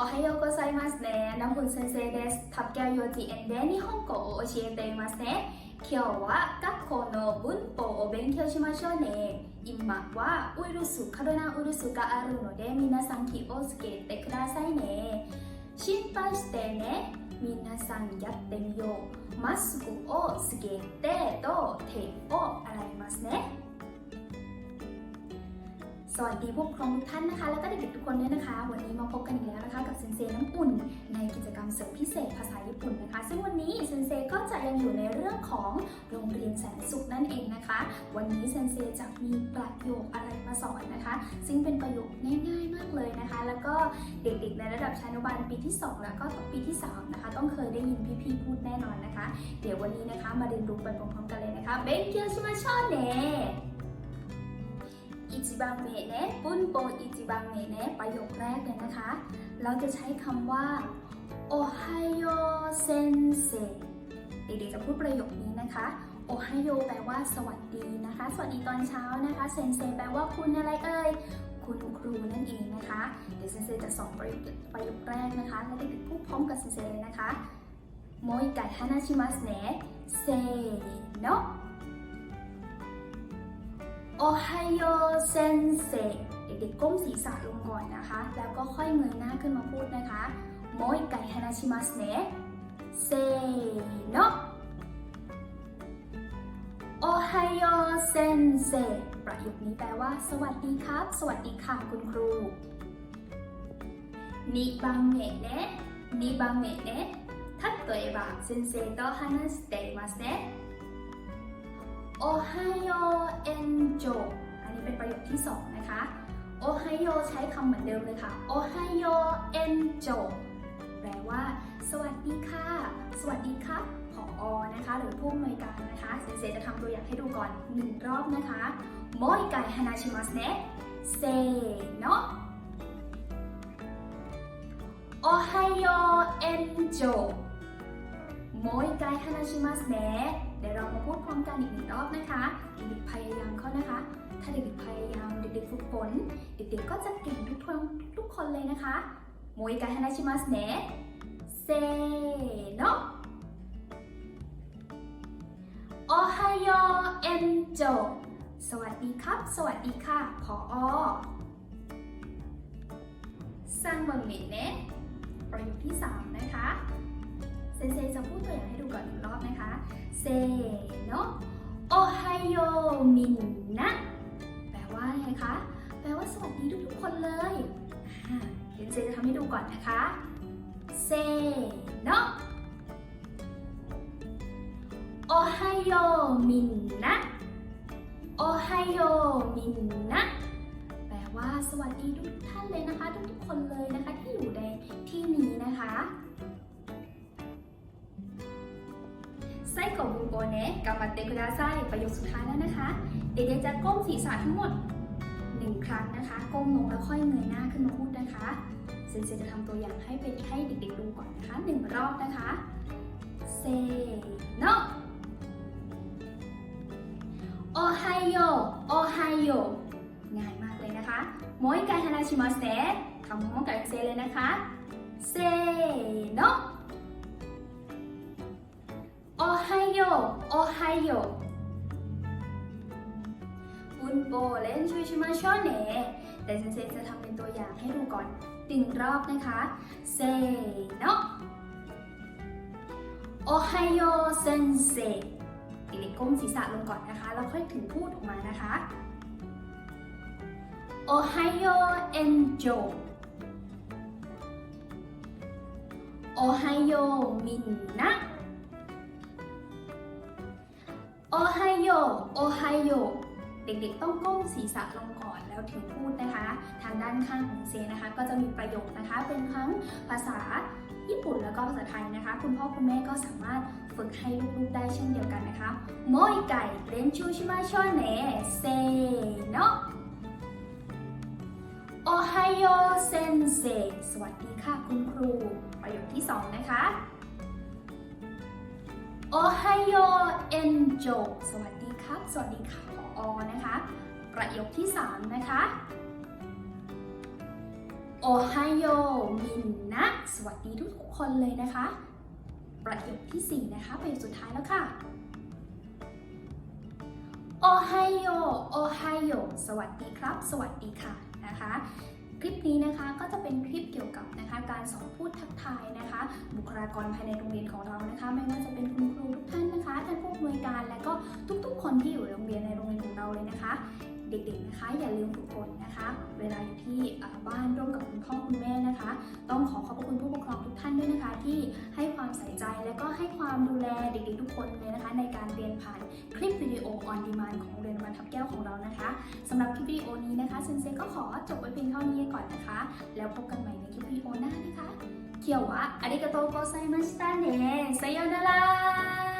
おはようございますね。ナム先生です。タッキャ幼稚園で日本語を教えていますね。今日は学校の文法を勉強しましょうね。今はウイルス、コロナウイルスがあるので皆さん気をつけてくださいね。心配してね。皆さんやってみよう。マスクをつけてと手を洗いますね。 สวัสดีผู้ปกครองทุกท่านนะคะ แล้วก็เด็กๆทุกคนด้วยนะคะ วันนี้มาพบกันอีกแล้วนะคะ กับเซนเซน้ำอุ่น ในกิจกรรมเสริมพิเศษภาษาญี่ปุ่นนะคะ ซึ่งวันนี้เซนเซก็จะยังอยู่ในเรื่องของโรงเรียนแสนสุขนั่นเองนะคะ วันนี้เซนเซจะมีประโยคอะไรมาสอนนะคะ ซึ่งเป็นประโยคง่ายๆมากเลยนะคะ แล้วก็เด็กๆในระดับชั้นอนุบาลปีที่ 2 แล้วก็ปีที่3นะคะ ต้องเคยได้ยินพี่ๆพูดแน่นอนนะคะ เดี๋ยววันนี้นะคะมาเรียนรู้ไปพร้อมๆกันเลยนะคะเบนเกียวชิมาชอนเน่ อิจิบังเมเนะปุ้นโปอิจิบังเมเนะประโยคแรกเลยนะคะ เราจะใช้คำว่าโอไฮโอเซนเซเด็กๆจะพูดประโยคนี้นะคะโอไฮโอแปลว่าสวัสดีนะคะ สวัสดีตอนเช้านะคะเซนเซแปลว่าคุณอะไรเอ่ยคุณครูนั่นเองนะคะ เดี๋ยวเซนเซจะสอนประโยคประโยคแรกนะคะแล้วเด็กๆพูดพร้อมกับเซนเซเลยนะคะโมยไก่ฮานาชิมัสเนะเซโนะ โอไฮโอเซนเซเด็กๆก้มศีรษะลงก่อนนะคะ แล้วก็ค่อยเงยหน้าขึ้นมาพูดนะคะโมยไกฮานาชิมัสเนะเซโนะโอไฮโอเซนเซประโยคนี้แปลว่า สวัสดีครับ สวัสดีค่ะคุณครูนิบังเมะเนะนิบังเมะเนะ例えば先生と話していますね โอไฮโอเอนโจอันนี้เป็นประโยคที่2นะคะโอไฮโอใช้คำเหมือนเดิมเลยค่ะโอไฮโอเอนโจแปลว่า สวัสดีค่ะ สวัสดีครับผออนะคะ หรือผู้อำนวยการนะคะเซนเซจะทำตัวอย่างให้ดูก่อนหนึ่งรอบนะคะโมยไกฮานาชิมัสเนะเซโนะโอไฮโอเอนโจโมยไกฮานาชิมัสเนะเดี๋ยวเรามา นะคะเด็กๆพยายามเข้านะคะ ถ้าเด็กๆพยายามเด็กๆฝึกฝนเด็กๆก็จะเก่งทุกคนทุกคนเลยนะคะโมยกาฮานาชิมัสเนะเซโนะโอไฮโอเอนโจสวัสดีครับ สวัสดีค่ะผออซังบังเมะเนะประโยคที่ 3 นะคะ เซนเซจะพูดตัวอย่างให้ดูก่อนอีกรอบนะคะ เซโนะ โอไฮโอมินนะแปลว่าไงคะ แปลว่าสวัสดีทุกๆคนเลยเดี๋ยวเซจะทำให้ดูก่อนนะคะเซโนโอไฮโอมินนะโอไฮโอมินนะแปลว่าสวัสดีทุกท่านเลยนะคะ ทุกๆคนเลยนะคะที่อยู่ในที่นี้นะคะ เนะกำมัดเตกุดาไส้ประโยคสุดท้ายแล้วนะคะ เด็กๆจะก้มศีรษะทั้งหมดหนึ่งครั้งนะคะ ก้มลงแล้วค่อยเงยหน้าขึ้นมาพูดนะคะเซนเซจะทำตัวอย่างให้เป็นให้เด็กๆดูก่อนนะคะหนึ่งรอบนะคะเซโนโอไฮโอโอไฮโอง่ายมากเลยนะคะโมยไกฮานาชิมัสเนะทำพร้อมกับเซเลยนะคะเซโน ไฮโอโอไฮโออุนโปเล่นช่วยชิมาชอเน่แต่เซนเซจะทำเป็นตัวอย่างให้ดูก่อนหนึ่งรอบนะคะเซโนโอไฮโอเซนเซเด็กๆก้มศีรษะลงก่อนนะคะ แล้วค่อยถึงพูดออกมานะคะโอไฮโอเอนโจโอไฮโอมินนะ โอไฮโอโอไฮโอเด็กๆต้องก้มศีรษะลงก่อนแล้วถึงพูดนะคะ ทางด้านข้างของเซนะคะ ก็จะมีประโยคนะคะ เป็นทั้งภาษาญี่ปุ่นแล้วก็ภาษาไทยนะคะ คุณพ่อคุณแม่ก็สามารถฝึกให้ลูกๆได้เช่นเดียวกันนะคะโมยไก่เรนชูชิมาชอเนเซโนโอไฮโอเซนเซสวัสดีค่ะคุณครู ประโยคที่สองนะคะ โอไฮโอเอนโจสวัสดีครับ สวัสดีค่ะผออนะคะ ประโยคที่ 3 นะคะโอไฮโอมินนะสวัสดีทุกคนเลยนะคะ ประโยคที่ 4 นะคะ ประโยคสุดท้ายแล้วค่ะโอไฮโอโอไฮโอสวัสดีครับ สวัสดีค่ะนะคะ คลิปนี้นะคะก็จะเป็นคลิปเกี่ยวกับนะคะการสอนพูดทักทายนะคะ บุคลากรภายในโรงเรียนของเรานะคะ ไม่ว่าจะเป็นคุณครูทุกท่านนะคะท่านผู้อำนวยการและก็ทุกๆ คนที่อยู่โรงเรียนในโรงเรียนของเราเลยนะคะ เด็กๆนะคะ อย่าลืมฝึกฝนนะคะ เวลาอยู่ที่บ้านร่วมกับคุณพ่อคุณแม่นะคะ ต้องขอขอบพระคุณผู้ปกครองทุกท่านด้วยนะคะที่ให้ ความใส่ใจ และก็ให้ความดูแลเด็กๆทุกคนเลยนะคะ ในการเรียนผ่านคลิปวิดีโอออนดีมานของเรียนวันทับแก้วของเรานะคะสำหรับคลิปวิดีโอนี้นะคะเซนเซก็ขอจบไว้เพียงเท่านี้ก่อนนะคะ แล้วพบกันใหม่ในคลิปวิดีโอหน้านะคะเคียววะอาริกาโตโกไซมัสตาเนะไซโยนารา